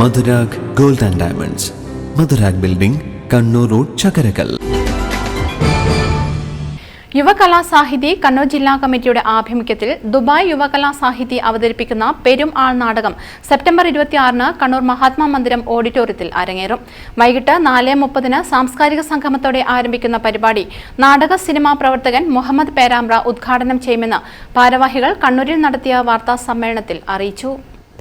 Madhurag gold and diamonds. Madhurag building Kannur road Chakkarakkal. Yuvakala Sahithi Kannur ജില്ലാ കമ്മിറ്റിയുടെ ആഭിമുഖ്യത്തിൽ Dubai Yuvakala Sahithi അവതരിപ്പിക്കുന്ന പെരും ആൾ നാടകം സെപ്റ്റംബർ ഇരുപത്തിയാറിന് കണ്ണൂർ മഹാത്മാ മന്ദിരം ഓഡിറ്റോറിയത്തിൽ അരങ്ങേറും. വൈകിട്ട് നാല് മുപ്പതിന് സാംസ്കാരിക സംഗമത്തോടെ ആരംഭിക്കുന്ന പരിപാടി നാടക സിനിമാ പ്രവർത്തകൻ മുഹമ്മദ് പേരാമ്പ്ര ഉദ്ഘാടനം ചെയ്യുമെന്ന് ഭാരവാഹികൾ കണ്ണൂരിൽ നടത്തിയ വാർത്താ സമ്മേളനത്തിൽ അറിയിച്ചു.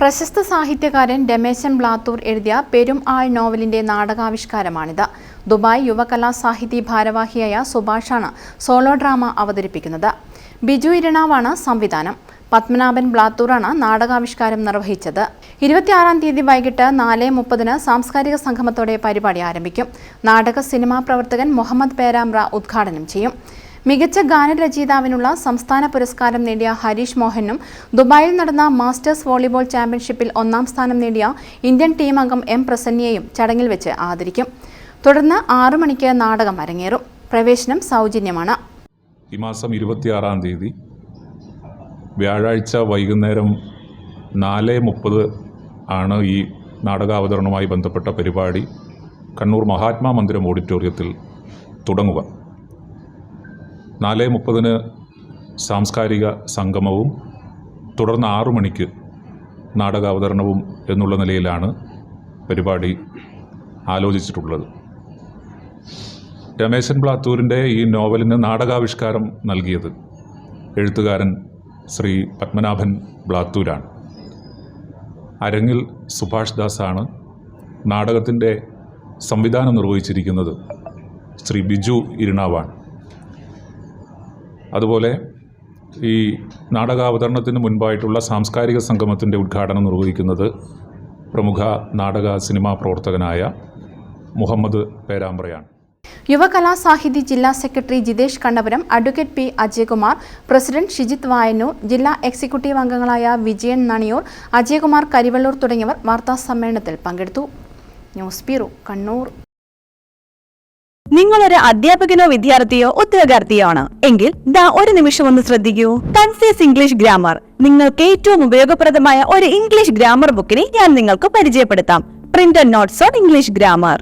പ്രശസ്ത സാഹിത്യകാരൻ രമേശൻ ബ്ലാത്തൂർ എഴുതിയ പെരും ആൾ നോവലിന്റെ നാടകാവിഷ്കാരമാണിത്. ദുബായ് യുവകലാ സാഹിതി ഭാരവാഹിയായ സുഭാഷാണ് സോളോ ഡ്രാമ അവതരിപ്പിക്കുന്നത്. ബിജു ഇരണാവാണ് സംവിധാനം. പത്മനാഭൻ ബ്ലാത്തൂറാണ് നാടകാവിഷ്കാരം നിർവഹിച്ചത്. ഇരുപത്തിയാറാം തീയതി വൈകിട്ട് നാല് മുപ്പതിന് സാംസ്കാരിക സംഗമത്തോടെ പരിപാടി ആരംഭിക്കും. നാടക സിനിമാ പ്രവർത്തകൻ മുഹമ്മദ് പേരാമ്ര ഉദ്ഘാടനം ചെയ്യും. മികച്ച ഗാനരചയിതാവിനുള്ള സംസ്ഥാന പുരസ്കാരം നേടിയ ഹരീഷ് മോഹനും ദുബായിൽ നടന്ന മാസ്റ്റേഴ്സ് വോളിബോൾ ചാമ്പ്യൻഷിപ്പിൽ ഒന്നാം സ്ഥാനം നേടിയ ഇന്ത്യൻ ടീം അംഗം എം പ്രസന്നയെയും ചടങ്ങിൽ വെച്ച് ആദരിക്കും. തുടർന്ന് ആറു മണിക്ക് നാടകം അരങ്ങേറും. പ്രവേശനം സൗജന്യമാണ്. ഈ മാസം ഇരുപത്തിയാറാം തീയതി വ്യാഴാഴ്ച വൈകുന്നേരം നാല് മുപ്പത് ആണ് ഈ നാടകാവതരണവുമായി ബന്ധപ്പെട്ട പരിപാടി. കണ്ണൂർ മഹാത്മാ മന്ദിരം ഓഡിറ്റോറിയത്തിൽ തുടങ്ങുക നാല് മുപ്പതിന് സാംസ്കാരിക സംഗമവും തുടർന്ന് ആറു മണിക്ക് നാടകാവതരണവും എന്നുള്ള നിലയിലാണ് പരിപാടി ആലോചിച്ചിട്ടുള്ളത്. രമേശൻ ബ്ലാത്തൂരിന്റെ ഈ നോവലിന് നാടകാവിഷ്കാരം നൽകിയത് എഴുത്തുകാരൻ ശ്രീ പത്മനാഭൻ ബ്ലാത്തൂരാണ് അരങ്ങിൽ സുഭാഷ് ദാസാണ് നാടകത്തിന്റെ സംവിധാനം നിർവഹിച്ചിരിക്കുന്നത് ശ്രീ ബിജു ഇരുണാവാണ്. അതുപോലെ ഈ നാടകാവതരണത്തിന് മുൻപായിട്ടുള്ള സാംസ്കാരിക സംഗമത്തിന്റെ ഉദ്ഘാടനം നിർവഹിക്കുന്നത് പ്രമുഖ നാടക സിനിമാ പ്രവർത്തകനായ മുഹമ്മദ് പേരാമ്പ്രയാണ്. യുവകലാ സാഹിതി ജില്ലാ secretary Jithesh Kannapuram advocate P Ajayakumar president Shijith Vayanur ജില്ലാ എക്സിക്യൂട്ടീവ് അംഗങ്ങളായ വിജയൻ നണിയൂർ അജയകുമാർ കരിവള്ളൂർ തുടങ്ങിയവർ വാർത്താ സമ്മേളനത്തിൽ പങ്കെടുത്തു. News bureau Kannur. നിങ്ങളൊരു അധ്യാപകനോ വിദ്യാർത്ഥിയോ ഉദ്യോഗാർത്ഥിയോ ആണ്. എങ്കിൽ ദാ ഒരു നിമിഷം ഒന്ന് ശ്രദ്ധിക്കൂ. കൺസേസ് ഇംഗ്ലീഷ് ഗ്രാമർ നിങ്ങൾക്ക് ഏറ്റവും ഉപയോഗപ്രദമായ ഒരു ഇംഗ്ലീഷ് ഗ്രാമർ ബുക്കിനെ ഞാൻ നിങ്ങൾക്ക് പരിചയപ്പെടുത്താം. Print notes on English grammar